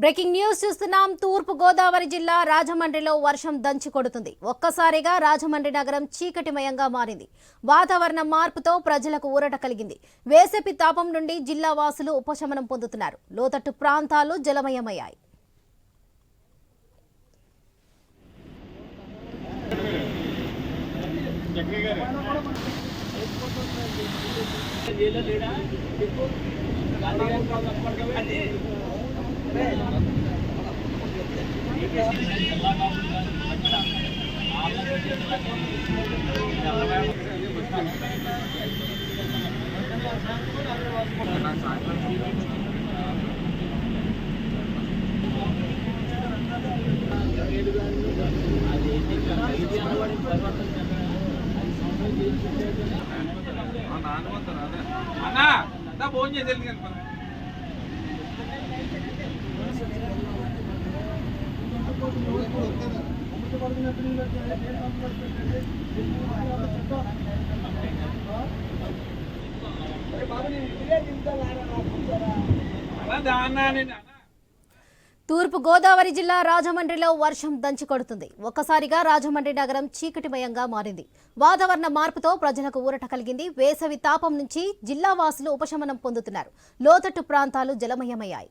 Breaking news చూస్తున్నాం. తూర్పు గోదావరి జిల్లా రాజమండ్రిలో వర్షం దంచి కొడుతుంది. ఒక్కసారిగా రాజమండ్రి నగరం చీకటిమయంగా మారింది. వాతావరణ మార్పుతో ప్రజలకు ఊరట కలిగింది. వేసవి తాపం నుండి జిల్లా వాసులు ఉపశమనం పొందుతున్నారు. లోతట్టు ప్రాంతాలు జలమయమయ్యాయి. అన్నా ఫోన్ చేసి వెళ్ళి కనుక తూర్పు గోదావరి జిల్లా రాజమండ్రిలో వర్షం దంచి కొడుతుంది. ఒక్కసారిగా రాజమండ్రి నగరం చీకటిమయంగా మారింది. వాతావరణ మార్పుతో ప్రజలకు ఊరట కలిగింది. వేసవి తాపం నుంచి జిల్లా వాసులు ఉపశమనం పొందుతున్నారు. లోతట్టు ప్రాంతాలు జలమయమయ్యాయి.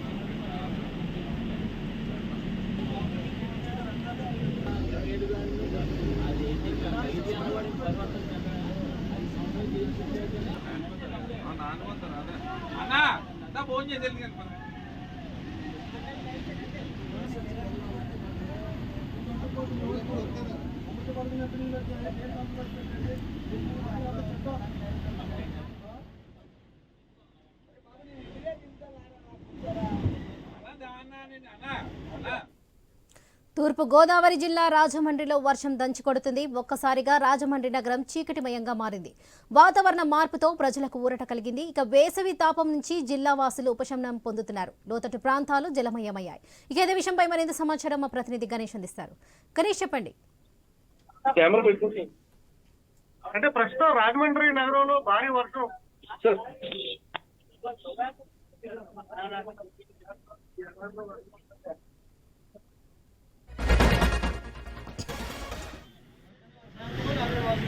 అంతా ఫోన్ చేసి వెళ్ళి కనుక అలా దాన్నా నేను అన్నా అన్నా తూర్పు గోదావరి జిల్లా రాజమండ్రిలో వర్షం దంచి కొడుతుంది. ఒక్కసారిగా రాజమండ్రి నగరం చీకటిమయంగా మారింది. వాతావరణ మార్పుతో ప్రజలకు ఊరట కలిగింది. ఇక వేసవి తాపం నుంచి జిల్లా వాసులు ఉపశమనం పొందుతున్నారు. లోతట్టు ప్రాంతాలు జలమయమయ్యాయి. ఇక ఇదే విషయంపై మరింత సమాచారం మా ప్రతినిధి గణేష్ అందిస్తారు. గణేష్ చెప్పండి. అంటే ప్రస్తుతం రాజమండ్రి నగరంలో భారీ వర్షం.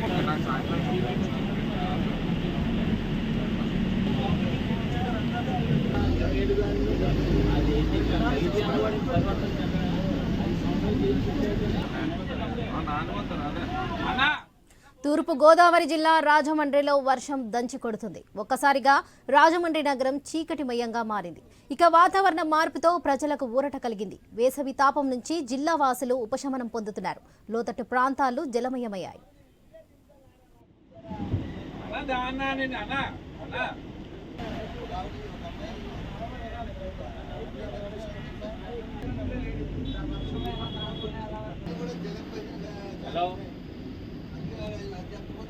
తూర్పుగోదావరి తూర్పు గోదావరి జిల్లా రాజమండ్రిలో వర్షం దంచి కొడుతుంది. ఒక్కసారిగా రాజమండ్రి నగరం చీకటిమయంగా మారింది. ఇక వాతావరణ మార్పుతో ప్రజలకు ఊరట కలిగింది. వేసవి తాపం నుంచి జిల్లా వాసులు ఉపశమనం పొందుతున్నారు. లోతట్టు ప్రాంతాలు జలమయమయ్యాయి. దాన్నా నేను అన్నా అన్నా హలో. అంతా ఫోన్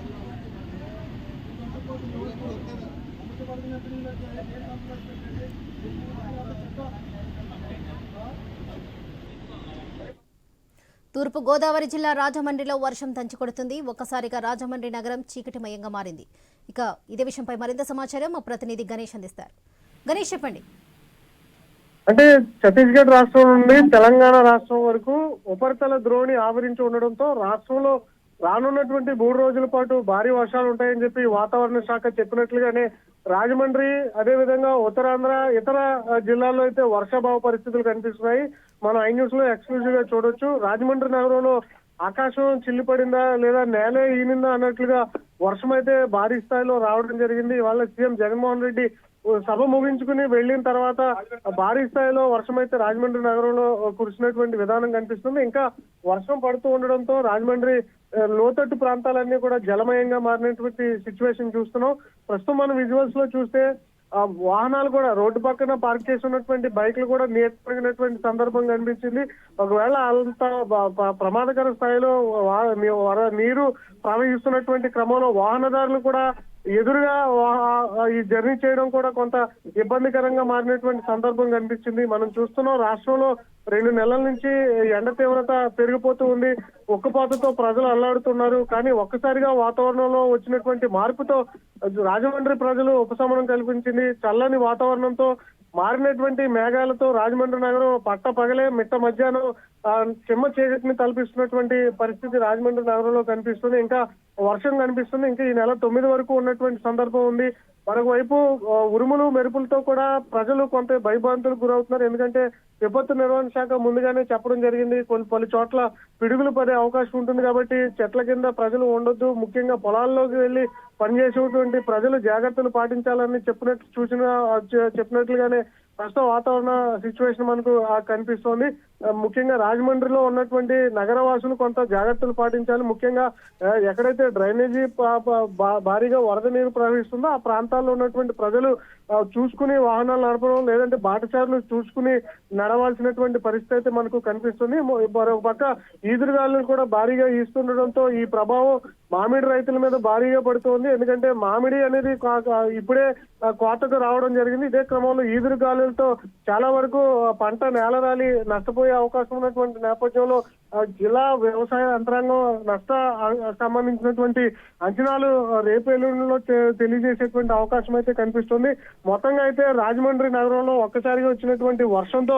తూర్పు గోదావరి జిల్లా రాజమండ్రిలో వర్షం దంచుకొడుతుంది ఒక్కసారిగా రాజమండ్రి నగరం చీకటిమయంగా మారింది. ఇక ఇదే విషయంపై మరింత సమాచారం మా ప్రతినిధి గణేష్ అందిస్తారు. గణేష్ చెప్పండి. అంటే ఛత్తీస్గఢ్ రాష్ట్రం నుండి తెలంగాణ రాష్ట్రం వరకు ఉపరితల ద్రోణి ఆవరించి ఉండడంతో రాష్ట్రంలో రానున్నటువంటి మూడు రోజుల పాటు భారీ వర్షాలు ఉంటాయని చెప్పి వాతావరణ శాఖ చెప్పినట్లుగానే రాజమండ్రి అదే విధంగా ఉత్తరాంధ్ర ఇతర జిల్లాల్లో అయితే వర్షాభావ పరిస్థితులు కనిపిస్తున్నాయి. మనం ఐ న్యూస్లో ఎక్స్క్లూజివ్గా చూడొచ్చు. రాజమండ్రి నగరంలో ఆకాశం చిల్లిపడిందా లేదా నేలే ఈనిందా అన్నట్లుగా వర్షం అయితే భారీ స్థాయిలో రావడం జరిగింది. ఇవాళ సీఎం జగన్మోహన్ రెడ్డి సభ ముగించుకుని వెళ్ళిన తర్వాత భారీ స్థాయిలో వర్షం అయితే రాజమండ్రి నగరంలో కురిసినటువంటి విధానం కనిపిస్తుంది. ఇంకా వర్షం పడుతూ ఉండడంతో రాజమండ్రి లోతట్టు ప్రాంతాలన్నీ కూడా జలమయంగా మారినటువంటి సిచ్యువేషన్ చూస్తున్నాం. ప్రస్తుతం మనం విజువల్స్లో చూస్తే ఆ వాహనాలు కూడా రోడ్డు పక్కన పార్క్ చేసి ఉన్నటువంటి బైక్లు కూడా నేర్పడినటువంటి సందర్భం కనిపించింది. ఒకవేళ అంత ప్రమాదకర స్థాయిలో నీరు ప్రవహిస్తున్నటువంటి క్రమంలో వాహనదారులు కూడా ఎదురుగా ఈ జర్నీ చేయడం కూడా కొంత ఇబ్బందికరంగా మారినటువంటి సందర్భం కనిపించింది. మనం చూస్తున్నాం రాష్ట్రంలో రెండు నెలల నుంచి ఎండ తీవ్రత పెరిగిపోతూ ఉంది. ఉక్కుపాతతో ప్రజలు అల్లాడుతున్నారు. కానీ ఒక్కసారిగా వాతావరణంలో వచ్చినటువంటి మార్పుతో రాజమండ్రి ప్రజలు ఉపశమనం కల్పించింది. చల్లని వాతావరణంతో మారినటువంటి మేఘాలతో రాజమండ్రి నగరం పట్ట పగలే మిట్ట మధ్యాహ్నం చిమ్మ చీకటిని తలపిస్తున్నటువంటి పరిస్థితి రాజమండ్రి నగరంలో కనిపిస్తుంది. ఇంకా వర్షం కనిపిస్తుంది. ఇంకా ఈ నెల తొమ్మిది వరకు ఉన్నటువంటి సందర్భం ఉంది. మరొకవైపు ఉరుములు మెరుపులతో కూడా ప్రజలు కొంత భయభ్రాంతులకు గురవుతున్నారు. ఎందుకంటే విపత్తు నిర్వహణ శాఖ ముందుగానే చెప్పడం జరిగింది. కొన్ని పలు చోట్ల పిడుగులు పడే అవకాశం ఉంటుంది కాబట్టి చెట్ల కింద ప్రజలు ఉండొద్దు. ముఖ్యంగా పొలాల్లోకి వెళ్ళి పనిచేసేటువంటి ప్రజలు జాగ్రత్తలు పాటించాలని చెప్పినట్లు సూచన చెప్పినట్లుగానే ప్రస్తుత వాతావరణ సిచ్యువేషన్ మనకు కనిపిస్తోంది. ముఖ్యంగా రాజమండ్రిలో ఉన్నటువంటి నగరవాసులు కొంత జాగ్రత్తలు పాటించాలి. ముఖ్యంగా ఎక్కడైతే డ్రైనేజీ భారీగా వరద నీరు ప్రవహిస్తుందో ఆ ప్రాంతాల్లో ఉన్నటువంటి ప్రజలు చూసుకుని వాహనాలు నడపడం లేదంటే బాటచారులు చూసుకుని నడవాల్సినటువంటి పరిస్థితి అయితే మనకు కనిపిస్తుంది. మరొక పక్క ఈదురుగాలు కూడా భారీగా ఈస్తుండడంతో ఈ ప్రభావం మామిడి రైతుల మీద భారీగా పడుతోంది. ఎందుకంటే మామిడి అనేది ఇప్పుడే కోతకు రావడం జరిగింది. ఇదే క్రమంలో ఈదురు గాలులతో చాలా వరకు పంట నేలరాలి నష్టపోయే అవకాశం ఉన్నటువంటి నేపథ్యంలో జిల్లా వ్యవసాయ యంత్రాంగం నష్ట సంబంధించినటువంటి అంచనాలు ఆ, తెలియజేసేటువంటి అవకాశం అయితే కనిపిస్తుంది. మొత్తంగా అయితే రాజమండ్రి నగరంలో ఒక్కసారిగా వచ్చినటువంటి వర్షంతో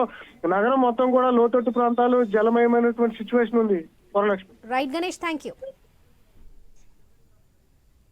నగరం మొత్తం కూడా లోతట్టు ప్రాంతాలు జలమయమైనటువంటి సిచ్యువేషన్ ఉంది. Varalakshmi. Right Ganesh thank you